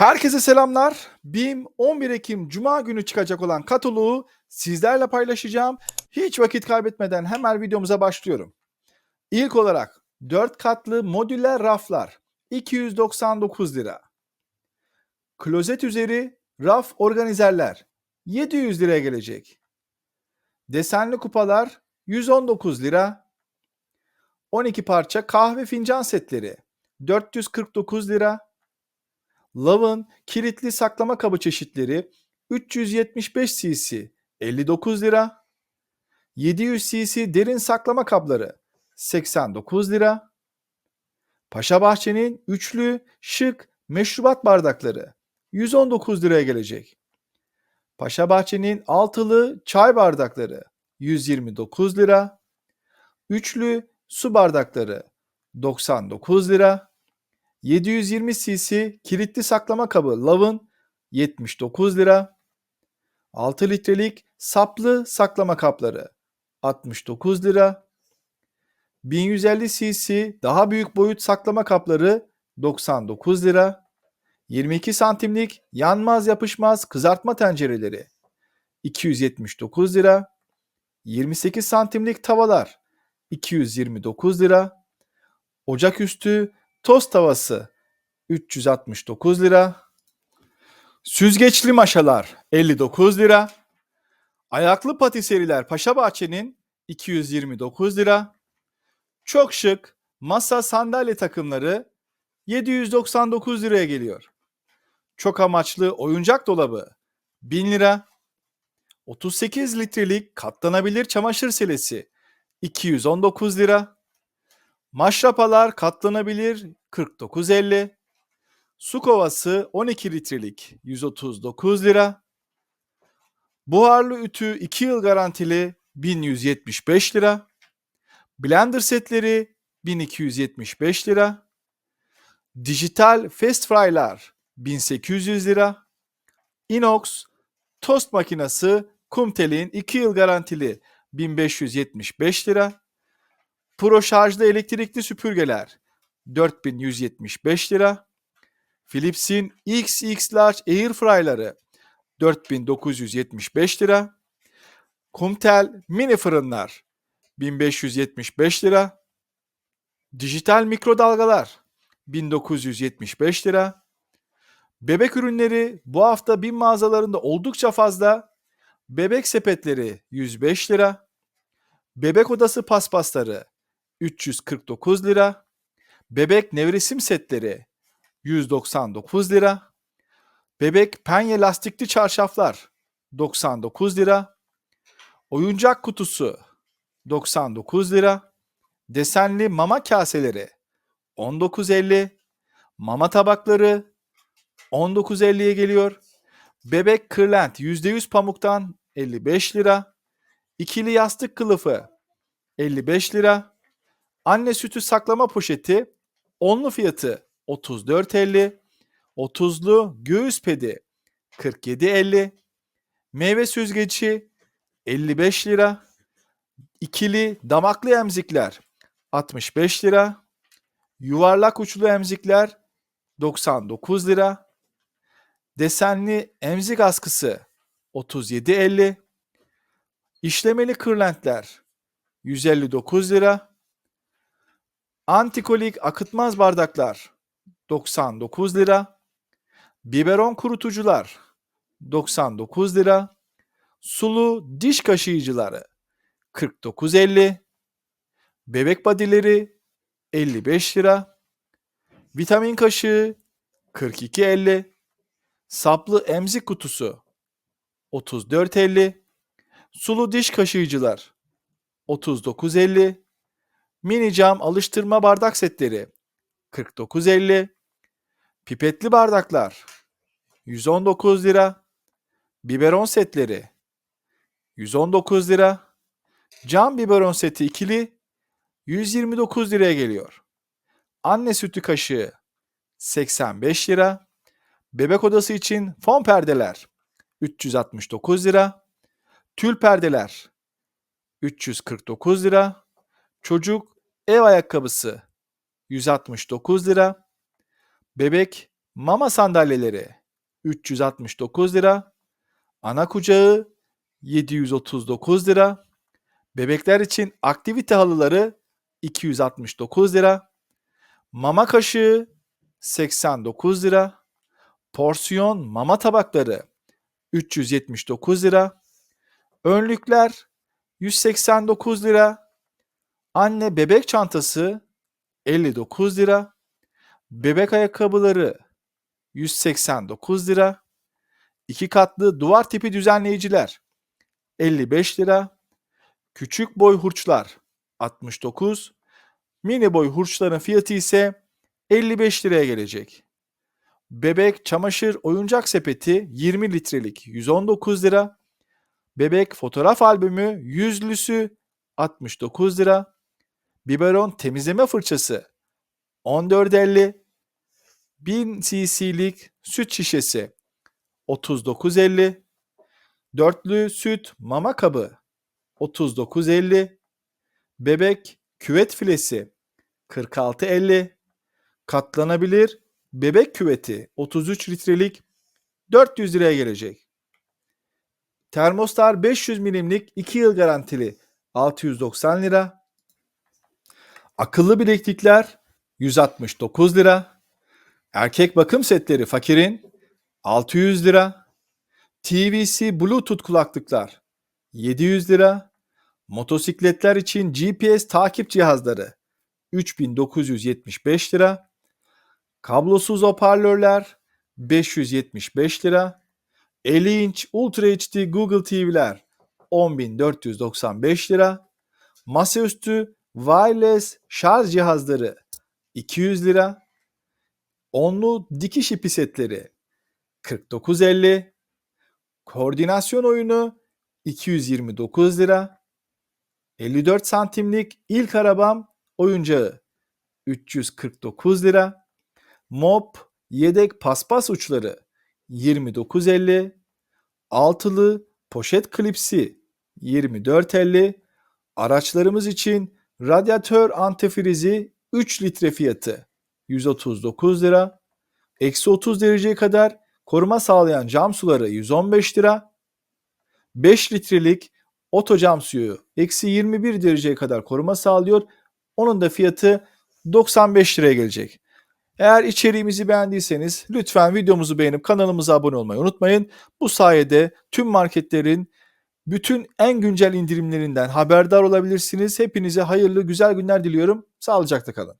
Herkese selamlar. BİM 11 Ekim Cuma günü çıkacak olan kataloğu sizlerle paylaşacağım. Hiç vakit kaybetmeden hemen videomuza başlıyorum. İlk olarak 4 katlı modüler raflar 299 lira. Klozet üzeri raf organizerler 700 liraya gelecek. Desenli kupalar 119 lira. 12 parça kahve fincan setleri 449 lira. Love'ın kilitli saklama kabı çeşitleri 375 cc 59 lira. 700 cc derin saklama kabları 89 lira. Paşa Bahçe'nin üçlü şık meşrubat bardakları 119 liraya gelecek. Paşa Bahçe'nin altılı çay bardakları 129 lira. Üçlü su bardakları 99 lira. 720 cc kilitli saklama kabı Love'ın 79 lira. 6 litrelik saplı saklama kapları 69 lira. 1150 cc daha büyük boyut saklama kapları 99 lira. 22 santimlik yanmaz yapışmaz kızartma tencereleri 279 lira. 28 santimlik tavalar 229 lira. Ocaküstü tost tavası 369 lira. Süzgeçli maşalar 59 lira. Ayaklı patiseriler Paşa Bahçe'nin 229 lira. Çok şık masa sandalye takımları 799 liraya geliyor. Çok amaçlı oyuncak dolabı 1000 lira. 38 litrelik katlanabilir çamaşır silesi 219 lira. Maşrapalar katlanabilir 49.50. Su kovası 12 litrelik 139 lira. Buharlı ütü 2 yıl garantili 1175 lira. Blender setleri 1275 lira. Dijital fast fry'lar 1800 lira. Inox tost makinesi Kumtel'in 2 yıl garantili 1575 lira. Pro şarjlı elektrikli süpürgeler 4175 lira. Philips'in XX Large Air Fry'ları 4975 lira. Kumtel mini fırınlar 1575 lira. Dijital mikrodalgalar 1975 lira. Bebek ürünleri bu hafta bin mağazalarında oldukça fazla. Bebek sepetleri 105 lira. Bebek odası paspasları 349 lira. Bebek nevresim setleri 199 lira. Bebek penye lastikli çarşaflar 99 lira. Oyuncak kutusu 99 lira. Desenli mama kaseleri 19.50. Mama tabakları 19.50'ye geliyor. Bebek kırlent %100 pamuktan 55 lira. İkili yastık kılıfı 55 lira. Anne sütü saklama poşeti onlu fiyatı 34.50. 30'lu göğüs pedi 47.50. Meyve süzgeci 55 lira. İkili damaklı emzikler 65 lira. Yuvarlak uçlu emzikler 99 lira. Desenli emzik askısı 37.50. İşlemeli kırlentler 159 lira. Antikolik akıtmaz bardaklar 99 lira. Biberon kurutucular 99 lira. Sulu diş kaşıyıcıları 49.50. Bebek badileri 55 lira. Vitamin kaşığı 42.50. Saplı emzik kutusu 34.50. Sulu diş kaşıyıcılar 39.50. Mini cam alıştırma bardak setleri 49.50. Pipetli bardaklar 119 lira. Biberon setleri 119 lira. Cam biberon seti ikili 129 liraya geliyor. Anne sütü kaşığı 85 lira. Bebek odası için fon perdeler 369 lira. Tül perdeler 349 lira. Çocuk ev ayakkabısı 169 lira. Bebek Mama sandalyeleri 369 lira. Ana kucağı 739 lira. Bebekler için aktivite halıları 269 lira. Mama kaşığı 89 lira. Porsiyon mama tabakları 379 lira. Önlükler 189 lira. Anne bebek çantası 59 lira. Bebek ayakkabıları 189 lira. İki katlı duvar tipi düzenleyiciler 55 lira. Küçük boy hurçlar 69. Mini boy hurçların fiyatı ise 55 liraya gelecek. Bebek çamaşır oyuncak sepeti 20 litrelik 119 lira. Bebek fotoğraf albümü yüzlüsü 69 lira. Biberon temizleme fırçası 14.50. 1000 cc'lik süt şişesi 39.50. Dörtlü süt mama kabı 39.50. Bebek küvet filesi 46.50. Katlanabilir bebek küveti 33 litrelik 400 liraya gelecek. Termostar 500 milimlik 2 yıl garantili 690 lira. Akıllı bileklikler 169 lira. Erkek bakım setleri fakirin 600 lira. TVC Bluetooth kulaklıklar 700 lira. Motosikletler için GPS takip cihazları 3975 lira. Kablosuz hoparlörler 575 lira. 50 inç Ultra HD Google TV'ler 10.495 lira. Masaüstü wireless şarj cihazları 200 lira. Onlu dikiş ipi setleri 49.50. Koordinasyon oyunu 229 lira. 54 santimlik ilk arabam oyuncağı 349 lira. Mop yedek paspas uçları 29.50. Altılı poşet klipsi 24.50. Araçlarımız için radyatör antifrizi 3 litre fiyatı 139 lira. Eksi 30 dereceye kadar koruma sağlayan cam suları 115 lira. 5 litrelik oto cam suyu eksi 21 dereceye kadar koruma sağlıyor. Onun da fiyatı 95 liraya gelecek. Eğer içeriğimizi beğendiyseniz lütfen videomuzu beğenip kanalımıza abone olmayı unutmayın. Bu sayede tüm marketlerin bütün en güncel indirimlerinden haberdar olabilirsiniz. Hepinize hayırlı güzel günler diliyorum. Sağlıcakla kalın.